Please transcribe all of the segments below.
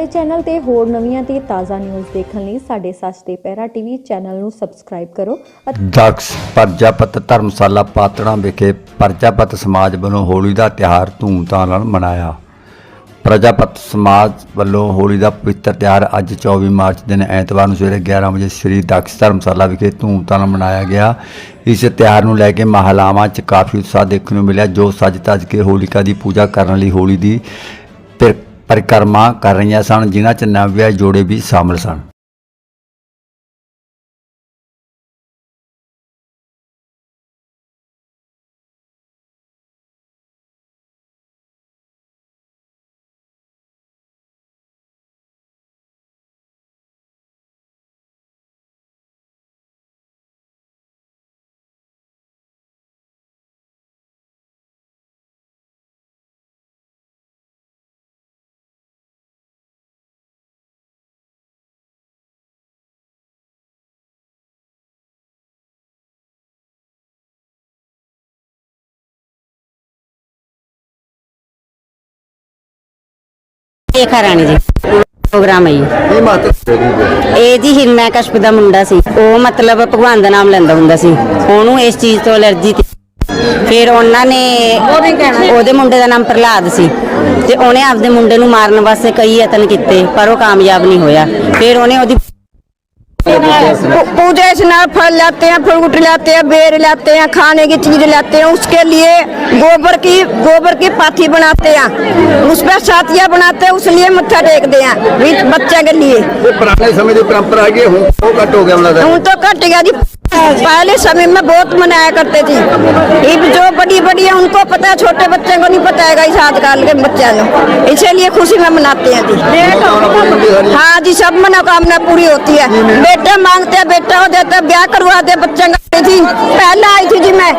ਸਾਡੇ ਚੈਨਲ ਤੇ ਹੋਰ ਨਵੀਆਂ ਤੇ ਤਾਜ਼ਾ ਨਿਊਜ਼ ਦੇਖਣ ਲਈ ਸਾਡੇ ਸੱਚ ਤੇ ਪਹਿਰਾ ਟੀਵੀ ਚੈਨਲ ਨੂੰ ਸਬਸਕ੍ਰਾਈਬ ਕਰੋ ਦਕਸ਼ ਪ੍ਰਜਾਪਤ ਧਰਮਸ਼ਾਲਾ ਪਾਤੜਾਂ ਵਿਖੇ ਪ੍ਰਜਾਪਤ ਸਮਾਜ ਵੱਲੋਂ ਹੋਲੀ ਦਾ ਤਿਉਹਾਰ ਧੂਮਧਾਮ ਨਾਲ ਮਨਾਇਆ। ਪ੍ਰਜਾਪਤ ਸਮਾਜ ਵੱਲੋਂ ਹੋਲੀ ਦਾ ਪਵਿੱਤਰ ਤਿਉਹਾਰ ਅੱਜ 24 ਮਾਰਚ ਦਿਨ ਐਤਵਾਰ ਨੂੰ ਸਵੇਰੇ 11 ਵਜੇ ਸ੍ਰੀ ਦਕਸ਼ ਧਰਮਸ਼ਾਲਾ ਵਿਖੇ ਧੂਮਧਾਮ ਨਾਲ ਮਨਾਇਆ ਗਿਆ। ਇਸ ਤਿਉਹਾਰ ਨੂੰ ਲੈ ਕੇ ਮਹਲਾਵਾਂ 'ਚ ਕਾਫੀ ਉਤਸ਼ਾਹ ਦੇਖਣ ਨੂੰ ਮਿਲਿਆ, ਜੋ ਸੱਜ ਤੱਜ ਕੇ ਹੋਲਿਕਾ ਦੀ ਪੂਜਾ ਕਰਨ ਲਈ ਹੋਲੀ ਦੀ ਪਰ- ਪਰਿਕਰਮਾ ਕਰ ਰਹੀਆਂ ਸਨ ਜਿਨ੍ਹਾਂ 'ਚ ਨਵਵਿਆਹ ਜੋੜੇ ਵੀ ਸ਼ਾਮਲ ਸਨ। ਰੇਖਾ ਰਾਣੀ ਜੀ। ਪ੍ਰੋਗਰਾਮ ਹੈ ਜੀ। ਇਹ ਮਾਤਾ ਇਹ ਜੀ ਹਿਰਮੈ ਕਸ਼ਪ ਦਾ ਮੁੰਡਾ ਸੀ। ਉਹ ਮਤਲਬ ਭਗਵਾਨ ਦਾ ਨਾਮ ਲੈਂਦਾ ਹੁੰਦਾ ਸੀ। ਉਹਨੂੰ ਇਸ ਚੀਜ਼ ਤੋਂ ਅਲਰਜੀ ਸੀ। ਫਿਰ ਉਹਨਾਂ ਨੇ ਉਹਦੇ ਮੁੰਡੇ ਦਾ ਨਾਮ ਪ੍ਰਹਲਾਦ ਸੀ। ਤੇ ਉਹਨੇ ਆਪਦੇ ਮੁੰਡੇ ਨੂੰ ਮਾਰਨ ਵਾਸਤੇ ਕਈ ਯਤਨ ਕੀਤੇ ਪਰ ਉਹ ਕਾਮਯਾਬ ਨਹੀਂ ਹੋਇਆ। ਫਿਰ ਉਹਨੇ ਉਹਦੀ पूजा स्नान फल लाते हैं फ्रूट लाते हैं बेर लाते हैं खाने की चीज लाते हैं उसके लिए गोबर की गोबर की पाथी बनाते हैं उस पर साथिया बनाते हैं उसलिए मत्था टेकते हैं बच्चे के लिए पुराने समय की परंपरा है हूँ तो कट हो गया हूँ तो कट गया जी पहले समय में बहुत मनाया करते थे। इब जो बड़ी बड़ी है, उनको पता है, छोटे बच्चे को नहीं पता है इस आजकल के बच्चे को। इसीलिए खुशी में मनाते हैं जी। हाँ जी, सब मनोकामना पूरी होती है। बेटे मांगते हैं, बेटा हो देते ब्याह करवाते बच्चे का। थी पहले आई थी जी मैं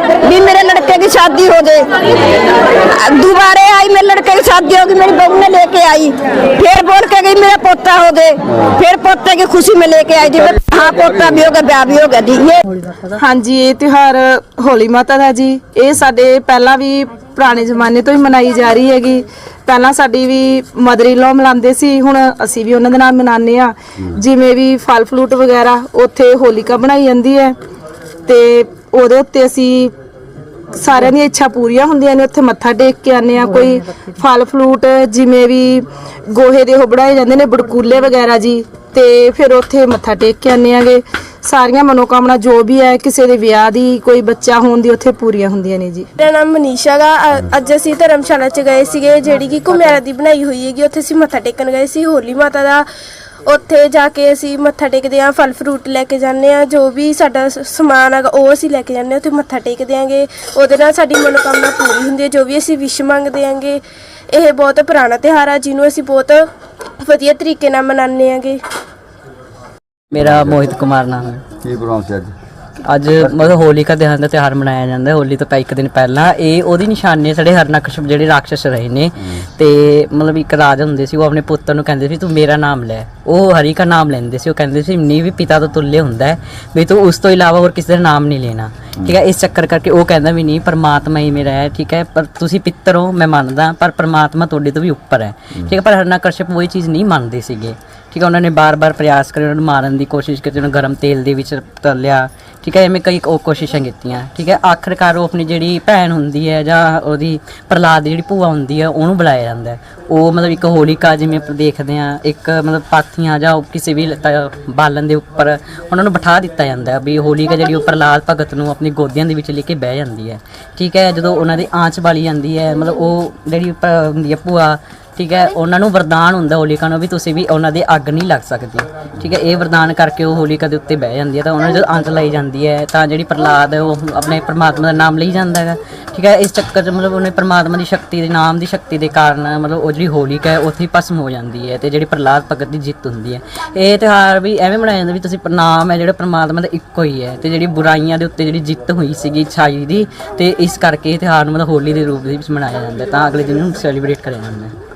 शादी हो जाए दोबारा आई मेरे लड़के की शादी होगी मेरी बहू ने लेके आई फिर बोल के गई मेरा पोता हो जाए फिर पोते की खुशी में लेके आई जी हाँ पोता भी हो गया ब्याह भी हो गया जी ये ਹਾਂਜੀ ਇਹ ਤਿਉਹਾਰ ਹੋਲੀ ਮਾਤਾ ਦਾ ਜੀ ਇਹ ਸਾਡੇ ਪਹਿਲਾਂ ਵੀ ਪੁਰਾਣੇ ਜ਼ਮਾਨੇ ਤੋਂ ਹੀ ਮਨਾਈ ਜਾ ਰਹੀ ਹੈਗੀ ਪਹਿਲਾਂ ਸਾਡੀ ਵੀ ਮਦਰ ਇਨ ਲਾਅ ਮਨਾਉਂਦੇ ਸੀ ਹੁਣ ਅਸੀਂ ਵੀ ਉਹਨਾਂ ਦੇ ਨਾਲ ਮਨਾਉਂਦੇ ਆ ਜਿਵੇਂ ਵੀ ਫਲ ਫਲੂਟ ਵਗੈਰਾ ਉੱਥੇ ਹੋਲਿਕਾ ਬਣਾਈ ਜਾਂਦੀ ਹੈ ਤੇ ਉਹਦੇ ਉੱਤੇ ਅਸੀਂ ਸਾਰਿਆਂ ਦੀਆਂ ਇੱਛਾ ਪੂਰੀਆਂ ਹੁੰਦੀਆਂ ਨੇ, ਉੱਥੇ ਮੱਥਾ ਟੇਕ ਕੇ ਆਨੇ ਆ ਕੋਈ ਫਲ ਫਲੂਟ ਜਿਵੇਂ ਵੀ ਗੋਹੇ ਦੇ ਉਹ ਬਣਾਏ ਜਾਂਦੇ ਨੇ, ਬੜਕੂਲੇ ਵਗੈਰਾ ਜੀ, ਤੇ ਫਿਰ ਉੱਥੇ ਮੱਥਾ ਟੇਕ ਕੇ ਆਨੇ ਆਗੇ ਸਾਰੀਆਂ ਮਨੋਕਾਮਨਾ ਜੋ ਵੀ ਹੈ, ਕਿਸੇ ਦੇ ਵਿਆਹ ਦੀ, ਕੋਈ ਬੱਚਾ ਹੋਣ ਦੀ, ਉੱਥੇ ਪੂਰੀਆਂ ਹੁੰਦੀਆਂ ਨੇ ਜੀ। ਮੇਰਾ ਨਾਮ ਮਨੀਸ਼ਾ ਗਾ। ਅ- ਅੱਜ ਅਸੀਂ ਧਰਮਸ਼ਾਲਾ ਚ ਗਏ ਸੀਗੇ, ਜਿਹੜੀ ਕਿ ਘੁਮਿਆਰਾ ਦੀ ਬਣਾਈ ਹੋਈ ਹੈਗੀ, ਉੱਥੇ ਅਸੀਂ ਮੱਥਾ ਟੇਕਣ ਗਏ ਸੀ, ਹੋਲੀ ਮਾਤਾ ਦਾ ਉੱਥੇ ਜਾ ਕੇ ਅਸੀਂ ਮੱਥਾ ਟੇਕਦੇ ਆਂ ਫਲ ਫਰੂਟ ਲੈ ਕੇ ਜਾਂਦੇ ਆ ਜੋ ਵੀ ਸਾਡਾ ਸ- ਸਮਾਨ ਹੈਗਾ ਉਹ ਅਸੀਂ ਲੈ ਕੇ ਜਾਂਦੇ ਆ ਉੱਥੇ ਮੱਥਾ ਟੇਕਦੇ ਆਂਗੇ ਉਹਦੇ ਨਾਲ ਸਾਡੀ ਮਨੋਕਾਮਨਾ ਪੂਰੀ ਹੁੰਦੀ ਹੈ ਜੋ ਵੀ ਅਸੀਂ ਵਿਸ਼ ਮੰਗਦੇ ਆਂਗੇ ਇਹ ਬਹੁਤ ਪੁਰਾਣਾ ਤਿਉਹਾਰ ਆ ਜਿਹਨੂੰ ਅਸੀਂ ਬਹੁਤ ਵਧੀਆ ਤਰੀਕੇ ਨਾਲ ਮਨਾਉਂਦੇ ਆਂਗੇ ਮੇਰਾ ਮੋਹਿਤ ਕੁਮਾਰ ਨਾਮ ਹੈ। ਕੀ ਪ੍ਰੋਗਰਾਮ ਸੀ ਅੱਜ? ਅੱਜ ਮਤਲਬ ਹੋਲਿਕਾ ਦਹਨ ਦਾ ਤਿਉਹਾਰ ਮਨਾਇਆ ਜਾਂਦਾ ਹੈ ਹੋਲੀ ਤੋਂ ਪਹਿਲਾਂ ਇੱਕ ਦਿਨ ਪਹਿਲਾਂ। ਇਹ ਉਹਦੀ ਨਿਸ਼ਾਨੀ ਹੈ ਸਾਡੇ ਹਰਨਕਸ਼ਪ ਜਿਹੜੇ ਰਾਖਸ਼ ਰਹੇ ਨੇ। ਤੇ ਮਤਲਬ ਇੱਕ ਰਾਜ ਹੁੰਦੇ ਸੀ, ਉਹ ਆਪਣੇ ਪੁੱਤਰ ਨੂੰ ਕਹਿੰਦੇ ਸੀ, ਤੂੰ ਮੇਰਾ ਨਾਮ ਲੈ। ਉਹ ਹਰੀ ਦਾ ਨਾਮ ਲੈਂਦੇ ਸੀ, ਉਹ ਕਹਿੰਦੇ ਸੀ ਨਹੀਂ ਵੀ ਪਿਤਾ ਤੋਂ ਤੁੱਲੇ ਹੁੰਦਾ ਹੈ, ਵੀ ਤੂੰ ਉਸ ਤੋਂ ਇਲਾਵਾ ਹੋਰ ਕਿਸੇ ਦਾ ਨਾਮ ਨਹੀਂ ਲੈਣਾ। ਠੀਕ ਹੈ, ਇਸ ਚੱਕਰ ਕਰਕੇ ਉਹ ਕਹਿੰਦਾ ਵੀ ਨਹੀਂ ਪਰਮਾਤਮਾ ਹੀ ਮੇਰਾ ਹੈ। ਠੀਕ ਹੈ, ਪਰ ਤੁਸੀਂ ਪਿੱਤਰ ਹੋ, ਮੈਂ ਮੰਨਦਾ, ਪਰ ਪਰਮਾਤਮਾ ਤੁਹਾਡੇ ਤੋਂ ਵੀ ਉੱਪਰ ਹੈ। ਠੀਕ ਹੈ, ਪਰ ਹਰਨਾਕਸ਼ਪ ਉਹ ਚੀਜ਼ ਨਹੀਂ ਮੰਨਦੇ ਸੀਗੇ। ਠੀਕ ਹੈ ਉਹਨਾਂ ਨੇ ਬਾਰ-ਬਾਰ ਪ੍ਰਯਾਸ ਕਰੇ, ਉਹਨਾਂ ਨੂੰ ਮਾਰਨ ਦੀ ਕੋਸ਼ਿਸ਼ ਕੀਤੀ, ਉਹਨੂੰ ਗਰਮ ਤੇਲ ਦੇ ਵਿੱਚ ਤਲਿਆ, ਠੀਕ ਹੈ ਐਵੇਂ ਕਈ ਕੋ- ਕੋਸ਼ਿਸ਼ਾਂ ਕੀਤੀਆਂ, ਠੀਕ ਹੈ ਆਖਰਕਾਰ ਉਹ ਆਪਣੀ ਜਿਹੜੀ ਭੈਣ ਹੁੰਦੀ ਹੈ ਜਾਂ ਉਹਦੀ ਪ੍ਰਲਾਦ ਦੀ ਜਿਹੜੀ ਭੂਆ ਹੁੰਦੀ ਹੈ, ਉਹਨੂੰ ਬੁਲਾਇਆ ਜਾਂਦਾ ਹੈ। ਉਹ ਮਤਲਬ ਇੱਕ ਹੋਲਿਕਾ ਜਿਵੇਂ ਆਪਾਂ ਦੇਖਦੇ ਆ ਇੱਕ ਮਤਲਬ ਪਾਥੀਆਂ ਜਾਂ ਉਹ ਕਿਸੇ ਵੀ ਤ- ਬਾਲਣ ਦੇ ਉੱਪਰ ਉਹਨਾਂ ਨੂੰ ਬਿਠਾ ਦਿੱਤਾ ਜਾਂਦਾ ਹੈ ਵੀ ਹੋਲਿਕਾ ਜਿਹੜੀ ਉਹ ਪ੍ਰਲਾਦ ਭਗਤ ਨੂੰ ਆਪਣੀ ਗੋਦੀਆਂ ਦੇ ਵਿੱਚ ਲੈ ਕੇ ਬਹਿ ਜਾਂਦੀ ਹੈ। ਠੀਕ ਹੈ, ਜਦੋਂ ਉਹਨਾਂ ਦੀ ਆਂਚ ਵਾਲੀ ਜਾਂਦੀ ਹੈ, ਮਤਲਬ ਉਹ ਜਿਹੜੀ ਪ- ਹੁੰਦੀ ਹੈ ਭੂਆ ਠੀਕ ਹੈ, ਉਹਨਾਂ ਨੂੰ ਵਰਦਾਨ ਹੁੰਦਾ ਹੋਲਿਕਾ ਨੂੰ ਵੀ ਤੁਸੀਂ ਵੀ ਉਹਨਾਂ ਦੇ ਅੱਗ ਨਹੀਂ ਲੱਗ ਸਕਦੀ। ਠੀਕ ਹੈ, ਇਹ ਵਰਦਾਨ ਕਰਕੇ ਉਹ ਹੋਲਿਕਾ ਦੇ ਉੱਤੇ ਬਹਿ ਜਾਂਦੀ ਹੈ ਤਾਂ ਉਹਨਾਂ ਨੂੰ ਜਦੋਂ ਅੰਤ ਲਾਈ ਜਾਂਦੀ ਹੈ, ਤਾਂ ਜਿਹੜੀ ਪ੍ਰਲਾਦ ਹੈ ਉਹ ਆਪਣੇ ਪਰਮਾਤਮਾ ਦਾ ਨਾਮ ਲਈ ਜਾਂਦਾ ਹੈਗਾ। ਠੀਕ ਹੈ, ਇਸ ਚੱਕਰ 'ਚ ਮਤਲਬ ਉਹਨੇ ਪਰਮਾਤਮਾ ਦੀ ਸ਼ਕਤੀ ਦੇ, ਨਾਮ ਦੀ ਸ਼ਕਤੀ ਦੇ ਕਾਰਨ ਮਤਲਬ ਉਹ ਜਿਹੜੀ ਹੋਲਿਕਾ ਹੈ, ਉੱਥੇ ਹੀ ਭਸਮ ਹੋ ਜਾਂਦੀ ਹੈ ਤੇ ਜਿਹੜੀ ਪ੍ਰਲਾਦ ਭਗਤ ਦੀ ਜਿੱਤ ਹੁੰਦੀ ਹੈ। ਇਹ ਤਿਉਹਾਰ ਵੀ ਐਵੇਂ ਮਨਾਇਆ ਜਾਂਦਾ ਵੀ ਤੁਸੀਂ ਨਾਮ ਹੈ ਜਿਹੜਾ ਪਰਮਾਤਮਾ ਦਾ ਇੱਕੋ ਹੀ ਹੈ ਤੇ ਜਿਹੜੀ ਬੁਰਾਈਆਂ ਦੇ ਉੱਤੇ ਜਿਹੜੀ ਜਿੱਤ ਹੋਈ ਸੀਗੀ ਛਾਈ ਦੀ ਤੇ ਇਸ ਕਰਕੇ ਇਹ ਤਿਉਹਾਰ ਨੂੰ ਮਤਲਬ ਹੋਲੀ ਦੇ ਰੂਪ ਦੇ ਵਿੱਚ ਮਨਾਇਆ ਜਾਂਦਾ ਤਾਂ ਅਗਲੇ ਦਿਨ ਨੂੰ ਸੈਲੀਬ੍ਰੇਟ ਕਰਿਆ ਜਾਂਦਾ